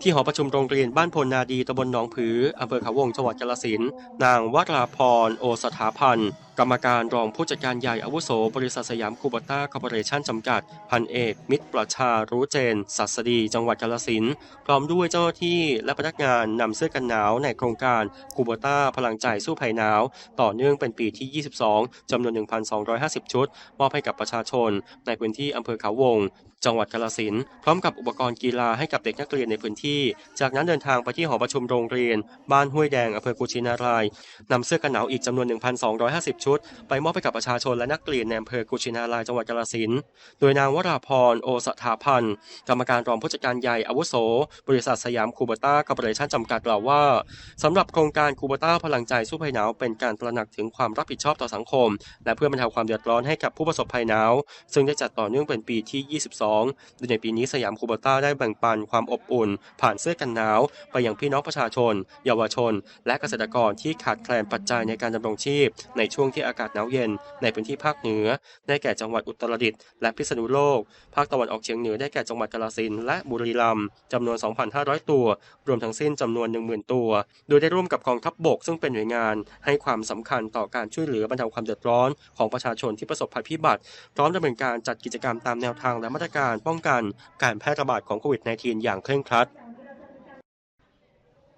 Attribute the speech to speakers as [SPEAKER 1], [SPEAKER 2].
[SPEAKER 1] ที่หอประชุมโรงเรียนบ้านพลนาดีตำบลหนองผืออำเภอเขาวงจังหวัดกาฬสินธุ์นางวัราพร โอสถาพันธ์ กรรมการรองผู้จัดการใหญ่อาวุโส บริษัทสยามคูบต้าคอร์ปอเรชั่นจำกัด พันเอก มิตรประชารู้เจน ศัสดี จังหวัดกาฬสินธุ์พร้อมด้วยเจ้าหน้าที่และพนักงานนำเสื้อกันหนาวในโครงการคูบต้าพลังใจสู้ภัยหนาว ต่อเนื่องเป็นปีที่ 22จำนวน 1,250 ชุด มอบให้กับประชาชน ในพื้นที่อำเภอเขาวง จังหวัดกาฬสินธุ์พร้อมกับอุปกรณ์กีฬาให้กับเด็กนักเรียนในพื้นที่ จากนั้นเดินทางไปที่หอประชุมโรงเรียน บ้านห้วยแดงอำเภอกุชินารายนำเสื้อกันหนาวอีกจำนวน 1,250 ชุดไปมอบให้กับประชาชนและนักเรียนในอำเภอกุชินารายจังหวัดกาฬสินธุ์โดยนางวราพรโอสถาพันธ์กรรมการรองผู้จัดการใหญ่อาวุโส บริษัทสยามคูเบต้าคอร์ปอเรชั่นจำกัดกล่าวว่าสำหรับโครงการคูเบต้าพลังใจสู้ภัยหนาวเป็นการตระหนักถึงความรับผิดชอบต่อสังคม และเพื่อบรรเทาความเดือดร้อนให้กับผู้ประสบภัยหนาว ซึ่งได้จัดต่อเนื่องเป็นปีที่ 22 โดยในปีนี้สยามคูเบต้าได้แบ่งปันความอบอุ่น ผ่านเสื้อกันหนาว ไปยังพี่น้องประชาชน เยาวชน และเกษตรกรที่ขาดแคลนปัจจัยในการดำรงชีพในช่วงที่อากาศหนาวเย็นในพื้นที่ภาคเหนือ ได้แก่จังหวัดอุตรดิตถ์และพิษณุโลก ภาคตะวันออกเฉียงเหนือได้แก่จังหวัดกาฬสินธุ์และบุรีรัมย์จำนวน 2,500 ตัว รวมทั้งสิ้นจำนวน 10,000 ตัว โดยได้ร่วมกับกองทัพบบกซึ่งเป็นหน่วยงาน ให้ความสำคัญต่อการช่วยเหลือบรรเทาความเดือดร้อนของประชาชนที่ประสบภัยพิบัติ พร้อมดำเนินการจัดกิจกรรมตามแนวทางและมาตรการป้องกันการแพร่ระบาดของโควิด -19 อย่างเคร่งครัด